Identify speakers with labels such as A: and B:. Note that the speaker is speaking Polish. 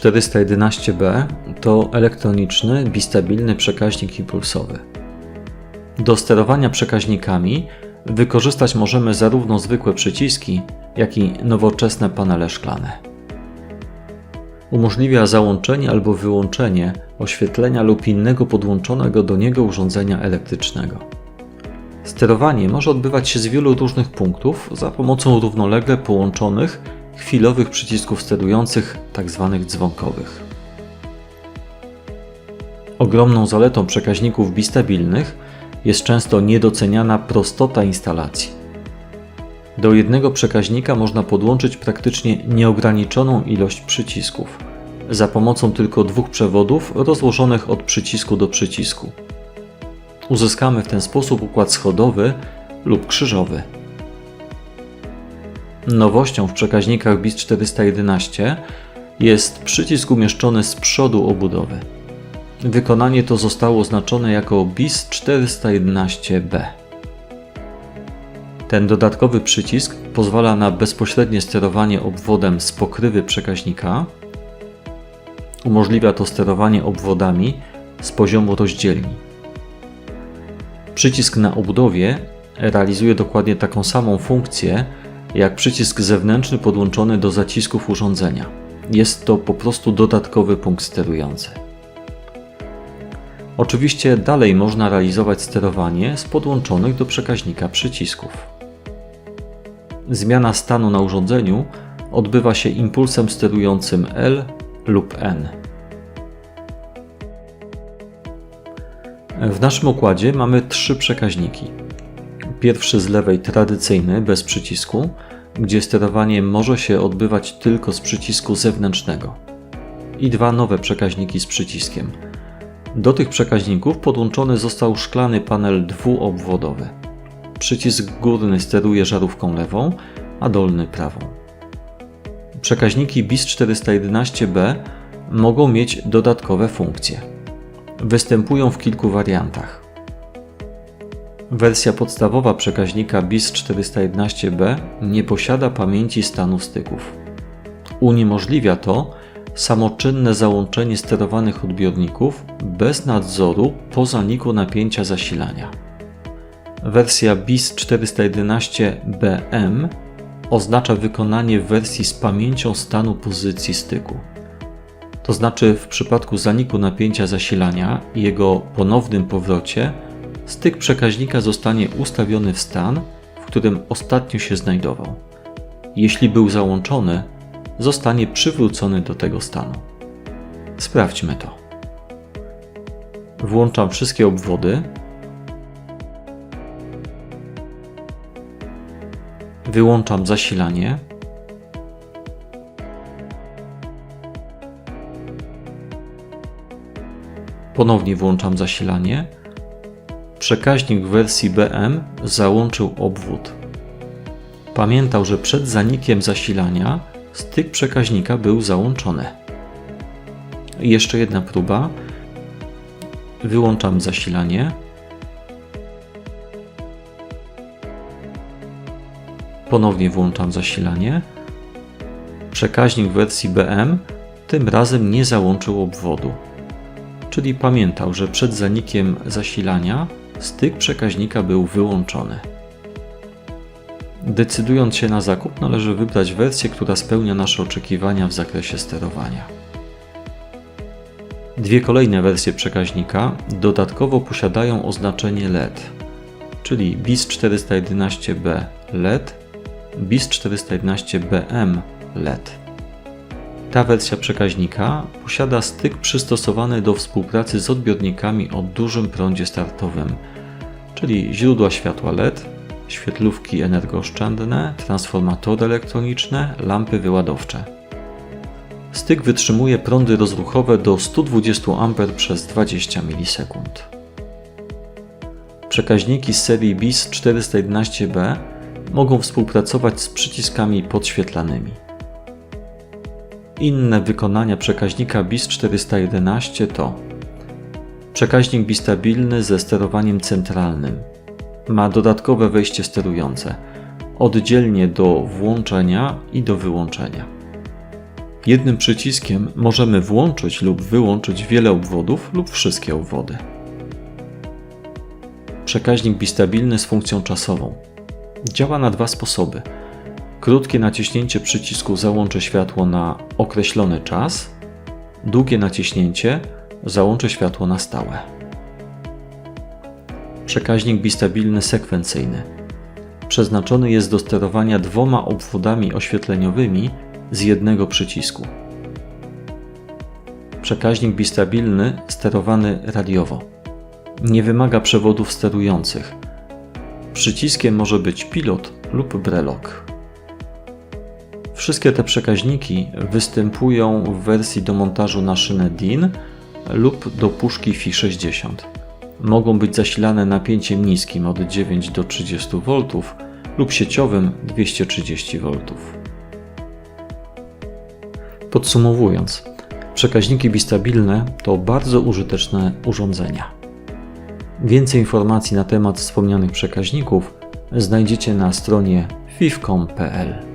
A: BIS 411B to elektroniczny, bistabilny przekaźnik impulsowy. Do sterowania przekaźnikami wykorzystać możemy zarówno zwykłe przyciski, jak i nowoczesne panele szklane. Umożliwia załączenie albo wyłączenie oświetlenia lub innego podłączonego do niego urządzenia elektrycznego. Sterowanie może odbywać się z wielu różnych punktów za pomocą równolegle połączonych chwilowych przycisków sterujących, tzw. dzwonkowych. Ogromną zaletą przekaźników bistabilnych jest często niedoceniana prostota instalacji. Do jednego przekaźnika można podłączyć praktycznie nieograniczoną ilość przycisków za pomocą tylko dwóch przewodów rozłożonych od przycisku do przycisku. Uzyskamy w ten sposób układ schodowy lub krzyżowy. Nowością w przekaźnikach BIS 411 jest przycisk umieszczony z przodu obudowy. Wykonanie to zostało oznaczone jako BIS 411B. Ten dodatkowy przycisk pozwala na bezpośrednie sterowanie obwodem z pokrywy przekaźnika. Umożliwia to sterowanie obwodami z poziomu rozdzielni. Przycisk na obudowie realizuje dokładnie taką samą funkcję jak przycisk zewnętrzny podłączony do zacisków urządzenia. Jest to po prostu dodatkowy punkt sterujący. Oczywiście dalej można realizować sterowanie z podłączonych do przekaźnika przycisków. Zmiana stanu na urządzeniu odbywa się impulsem sterującym L lub N. W naszym układzie mamy trzy przekaźniki. Pierwszy z lewej tradycyjny, bez przycisku, gdzie sterowanie może się odbywać tylko z przycisku zewnętrznego. I dwa nowe przekaźniki z przyciskiem. Do tych przekaźników podłączony został szklany panel dwuobwodowy. Przycisk górny steruje żarówką lewą, a dolny prawą. Przekaźniki BIS 411B mogą mieć dodatkowe funkcje. Występują w kilku wariantach. Wersja podstawowa przekaźnika BIS 411B nie posiada pamięci stanu styków. Uniemożliwia to samoczynne załączenie sterowanych odbiorników bez nadzoru po zaniku napięcia zasilania. Wersja BIS 411BM oznacza wykonanie wersji z pamięcią stanu pozycji styku. To znaczy, w przypadku zaniku napięcia zasilania i jego ponownym powrocie, styk przekaźnika zostanie ustawiony w stan, w którym ostatnio się znajdował. Jeśli był załączony, zostanie przywrócony do tego stanu. Sprawdźmy to. Włączam wszystkie obwody. Wyłączam zasilanie. Ponownie włączam zasilanie. Przekaźnik w wersji BM załączył obwód. Pamiętał, że przed zanikiem zasilania styk przekaźnika był załączony. Jeszcze jedna próba. Wyłączam zasilanie. Ponownie włączam zasilanie. Przekaźnik w wersji BM tym razem nie załączył obwodu, czyli pamiętał, że przed zanikiem zasilania styk przekaźnika był wyłączony. Decydując się na zakup, należy wybrać wersję, która spełnia nasze oczekiwania w zakresie sterowania. Dwie kolejne wersje przekaźnika dodatkowo posiadają oznaczenie LED, czyli BIS 411B LED, BIS 411BM LED. Ta wersja przekaźnika posiada styk przystosowany do współpracy z odbiornikami o dużym prądzie startowym, czyli źródła światła LED, świetlówki energooszczędne, transformatory elektroniczne, lampy wyładowcze. Styk wytrzymuje prądy rozruchowe do 120 A przez 20 ms. Przekaźniki z serii BIS 411B mogą współpracować z przyciskami podświetlanymi. Inne wykonania przekaźnika BIS 411 to przekaźnik bistabilny ze sterowaniem centralnym. Ma dodatkowe wejście sterujące, oddzielnie do włączenia i do wyłączenia. Jednym przyciskiem możemy włączyć lub wyłączyć wiele obwodów lub wszystkie obwody. Przekaźnik bistabilny z funkcją czasową. Działa na dwa sposoby. Krótkie naciśnięcie przycisku załączy światło na określony czas, długie naciśnięcie załączy światło na stałe. Przekaźnik bistabilny sekwencyjny. Przeznaczony jest do sterowania dwoma obwodami oświetleniowymi z jednego przycisku. Przekaźnik bistabilny sterowany radiowo. Nie wymaga przewodów sterujących. Przyciskiem może być pilot lub brelok. Wszystkie te przekaźniki występują w wersji do montażu na szynę DIN lub do puszki Fi60. Mogą być zasilane napięciem niskim od 9 do 30 V lub sieciowym 230 V. Podsumowując, przekaźniki bistabilne to bardzo użyteczne urządzenia. Więcej informacji na temat wspomnianych przekaźników znajdziecie na stronie fifcom.pl.